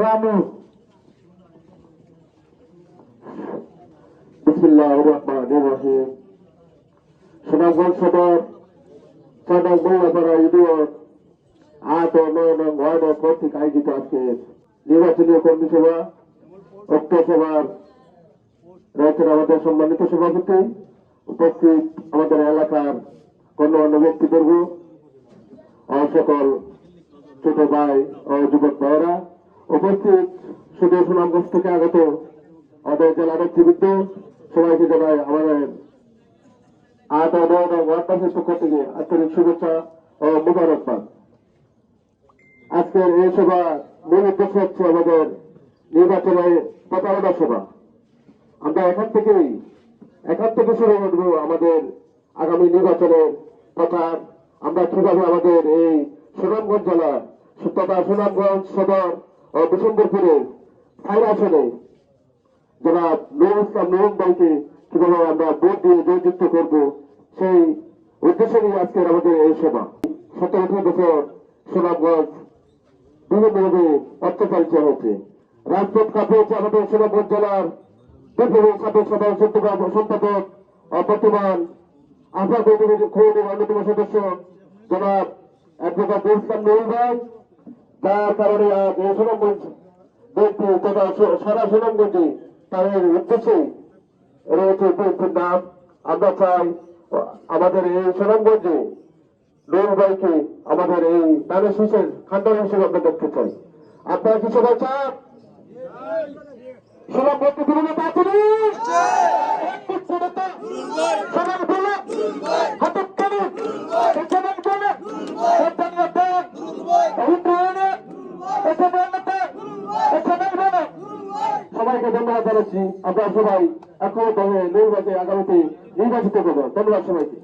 রানু বিসমিল্লাহ রহমান রহিম। সোনাগঞ্জ সদর সদর মোল্লাপাড়া ইউনিয়ন আট ও নয় নং ওয়ার্ড কর্তৃক আয়োজিত আজকে নির্বাচনী কর্মী সভা উক্ত সভার রয়েছেন আমাদের সম্মানিত সভাপতি, উপস্থিত আমাদের এলাকার গণ্যমান্য ব্যক্তিবর্গ সকল ছোট ভাই ও যুবক ভাইয়েরা, উপস্থিত শুধু সুনামগঞ্জ থেকে আগত আমাদের জেলা নেতৃবৃন্দ, সবাইকে জানাই আমাদের পক্ষ থেকে আন্তরিক শুভেচ্ছা ও মুবারকবাদ। আজকের এই সভা মূল উদ্দেশ্য হচ্ছে আমাদের নির্বাচনের প্রতারণা সভা। আমরা এখান থেকেই, এখান থেকে শুরু করব আমাদের আগামী নির্বাচনের প্রচার। আমরা কীভাবে আমাদের এই সুনামগঞ্জ জেলা তথা সুনামগঞ্জ সদর ও বিশম্বরপুরের ফাইর আসনে যারা নুর ইসলাম নুরুল ভাইকে কীভাবে আমরা ভোট দিয়ে জয়যুক্ত করব, সেই উদ্দেশ্য নিয়ে আজকের আমাদের এই সভা। সতেরো আঠারো বছর সুনামগঞ্জ বিভিন্নভাবে অত্যাচারিত হয়েছে রাজপথ কাঁপিয়েছে আমাদের সুনামগঞ্জ জেলার বিপ্লবী সাবেক সাধারণ সম্পাদক বর্তমান আশা কমিটির অন্যতম সদস্য জনাব অ্যাডভোকেট ইসলাম নুরুল ভাই। যার কারণে আজ এই সুনামগঞ্জ ব্যক্তি তথা সারা সুনামগঞ্জে তাদের উদ্দেশ্যেই রয়েছে বিএনপির নাম। আমরা চাই আমাদের এই সুনামগঞ্জে নুরুল ভাইকে আমাদের এই দানের শীষের খান্ডার হিসেবে আমরা দেখতে চাই। আপনারা কি সবাই চান? সুনামগঞ্জ তৃণমূল পাচ্ছি সবাইকে ধন্যবাদ জানাচ্ছি। আপনার সবাই একমত হয়ে নির্বাচনে আগামীতে নির্বাচিত করব ধন্যবাদ সবাইকে।